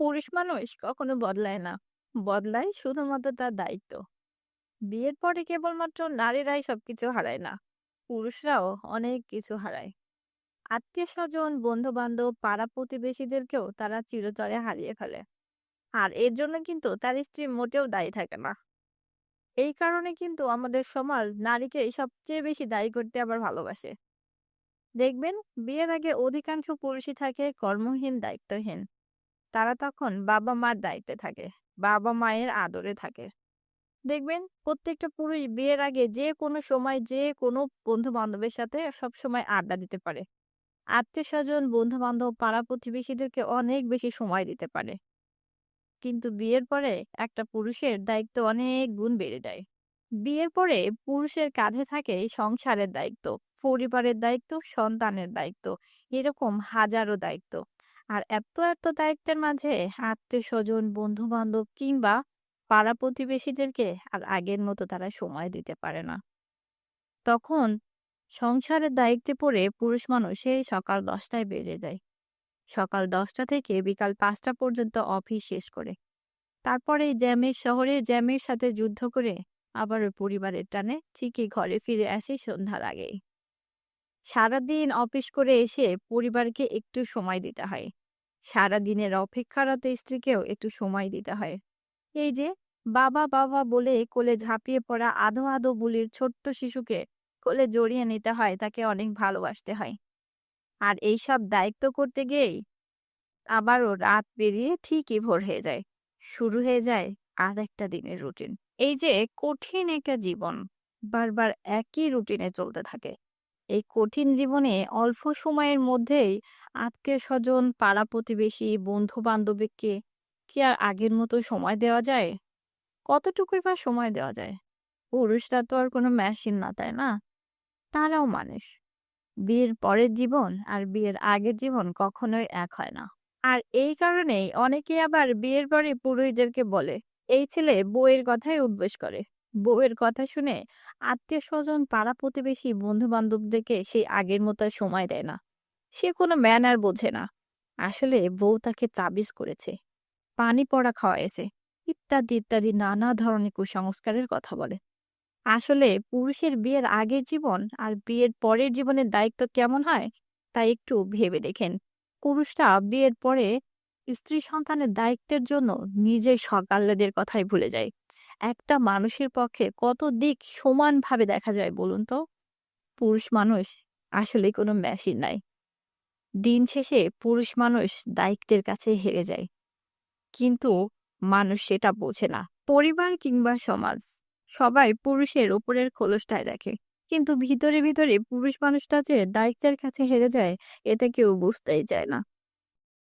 পুরুষ মানুষ কখনো বদলায় না। বদলায় শুধুমাত্র তার দায়িত্ব। বিয়ের পরে কেবলমাত্র নারীরাই সবকিছু হারায় না, পুরুষরাও অনেক কিছু হারায়। আত্মীয় স্বজন বন্ধু বান্ধব পাড়া প্রতিবেশীদেরকেও তারা চিরতরে হারিয়ে ফেলে। আর এর জন্য কিন্তু তার স্ত্রী মোটেও দায়ী থাকে না। এই কারণে কিন্তু আমাদের সমাজ নারীকে সবচেয়ে বেশি দায়ী করতে আবার ভালোবাসে। দেখবেন, বিয়ের আগে অধিকাংশ পুরুষই থাকে কর্মহীন, দায়িত্বহীন। তারা তখন বাবা মার দায়িত্বে থাকে বাবা মায়ের আদরে থাকে। দেখবেন, প্রত্যেকটা পুরুষ বিয়ের আগে যে কোনো সময় যে কোনো বন্ধু বান্ধবের সাথে সব সময় আড্ডা দিতে পারে। আত্মীয় স্বজন বন্ধু বান্ধব পাড়া প্রতিবেশীদেরকে অনেক বেশি সময় দিতে পারে। কিন্তু বিয়ের পরে একটা পুরুষের দায়িত্ব অনেক গুণ বেড়ে যায়। বিয়ের পরে পুরুষের কাঁধে থাকে সংসারের দায়িত্ব, পরিবারের দায়িত্ব, সন্তানের দায়িত্ব, এরকম হাজারো দায়িত্ব। আর এত এত দায়িত্বের মাঝে আত্মীয় স্বজন বন্ধু বান্ধব কিংবা পাড়া প্রতিবেশীদেরকে আর আগের মতো তারা সময় দিতে পারে না। তখন সংসারের দায়িত্বে পড়ে পুরুষ মানুষ সেই সকাল দশটায় বেড়ে যায়। সকাল দশটা থেকে বিকাল পাঁচটা পর্যন্ত অফিস শেষ করে। তারপরে জ্যামের শহরে জ্যামের সাথে যুদ্ধ করে আবার পরিবারের টানে ঠিকই ঘরে ফিরে আসে সন্ধ্যার আগেই। সারাদিন অফিস করে এসে পরিবারকে একটু সময় দিতে হয়। সারাদিনের অপেক্ষারত স্ত্রীকেও একটু সময় দিতে হয়। এই যে, বাবা বাবা বলে কোলে ঝাঁপিয়ে পড়া আধো আধো বুলির ছোট্ট শিশুকে কোলে জড়িয়ে নিতে হয়, তাকে অনেক ভালোবাসতে হয়। আর এইসব দায়িত্ব করতে গিয়েই আবারও রাত পেরিয়ে ঠিকই ভোর হয়ে যায়। শুরু হয়ে যায় আর একটা দিনের রুটিন। এই যে, কঠিন একটা জীবন বারবার একই রুটিনে চলতে থাকে। এই কঠিন জীবনে অল্প সময়ের মধ্যেই আত্মীয় স্বজন পাড়া প্রতিবেশী বন্ধু বান্ধবীকে কি আর আগের মতো সময় দেওয়া যায়? কতটুকুই বা সময় দেওয়া যায়? পুরুষরা তো আর কোনো মেশিন না, তাই না? তারাও মানুষ। বিয়ের পরের জীবন আর বিয়ের আগের জীবন কখনোই এক হয় না। আর এই কারণেই অনেকে আবার বিয়ের পরে পুরুষদেরকে বলে, এই ছেলে বউয়ের কথাই উদ্বেশ করে। বউয়ের কথা শুনে আত্মীয় স্বজন পাড়া প্রতিবেশী বন্ধু বান্ধবদেরকে সেই আগের মতো সময় দেয় না। সে কোনো ম্যানার বোঝে না। আসলে বউ তাকে তাবিজ করেছে। পানি পড়া খাওয়াইছে। ইত্যাদি ইত্যাদি নানা ধরনের কুসংস্কারের কথা বলে। আসলে পুরুষের বিয়ের আগের জীবন আর বিয়ের পরের জীবনের দায়িত্ব কেমন হয়, তা একটু ভেবে দেখেন। পুরুষরা বিয়ের পরে স্ত্রী সন্তানের দায়িত্বের জন্য নিজের সকাল্লাদের কথাই ভুলে যায়। একটা মানুষের পক্ষে কত দিক সমানভাবে দেখা যায় বলুন তো? পুরুষ মানুষ আসলে কোনো মেশিন নাই। দিন শেষে পুরুষ মানুষ দায়িত্বের কাছে হেরে যায়। কিন্তু মানুষ সেটা বোঝে না। পরিবার কিংবা সমাজ, সবাই পুরুষের ওপরের খোলসটায় দেখে। কিন্তু ভিতরে ভিতরে পুরুষ মানুষটা যে দায়িত্বের কাছে হেরে যায় এটা কেউ বুঝতেই চায় না।